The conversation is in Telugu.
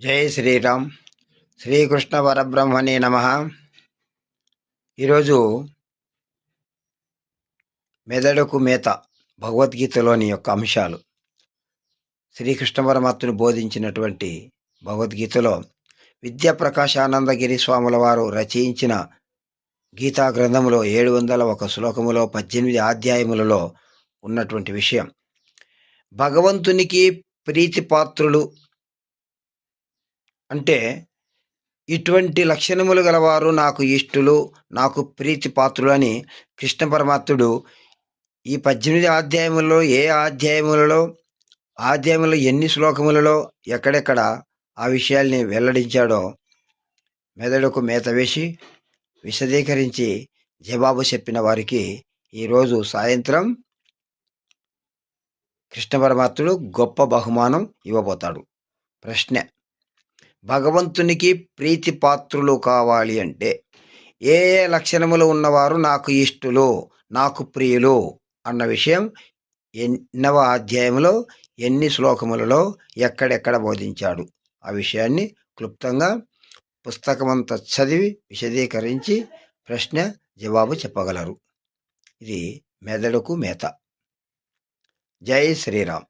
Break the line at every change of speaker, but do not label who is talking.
జై శ్రీరామ్. శ్రీకృష్ణ పరబ్రహ్మణే నమ. ఈరోజు మెదడుకు మేత భగవద్గీతలోని యొక్క అంశాలు. శ్రీకృష్ణ పరమాత్ముని బోధించినటువంటి భగవద్గీతలో విద్యాప్రకాశానందగిరి స్వాముల వారు రచయించిన గీతా గ్రంథములో ఏడు వందల ఒక శ్లోకములో పద్దెనిమిది అధ్యాయములలో ఉన్నటువంటి విషయం. భగవంతునికి ప్రీతిపాత్రులు అంటే ఇటువంటి లక్షణములు గలవారు నాకు ఇష్టులు నాకు ప్రీతి పాత్రులు అని కృష్ణ పరమాత్ముడు ఈ పద్దెనిమిది అధ్యాయములలో ఏ అధ్యాయములలో అధ్యాయములో ఎన్ని శ్లోకములలో ఎక్కడెక్కడ ఆ విషయాల్ని వెల్లడించాడో మెదడుకు మేత వేసి విశదీకరించి జవాబు చెప్పిన వారికి ఈరోజు సాయంత్రం కృష్ణ పరమాత్ముడు గొప్ప బహుమానం ఇవ్వబోతాడు. ప్రశ్న భగవంతునికి ప్రీతి పాత్రులు కావాలి అంటే ఏ ఏ లక్షణములు ఉన్నవారు నాకు ఇష్టులు నాకు ప్రియులు అన్న విషయం ఎన్నవ అధ్యాయంలో ఎన్ని శ్లోకములలో ఎక్కడెక్కడ బోధించాడు. ఆ విషయాన్ని క్లుప్తంగా పుస్తకమంతా చదివి విశదీకరించి ప్రశ్న జవాబు చెప్పగలరు. ఇది మెదడుకు మేత. జై శ్రీరామ్.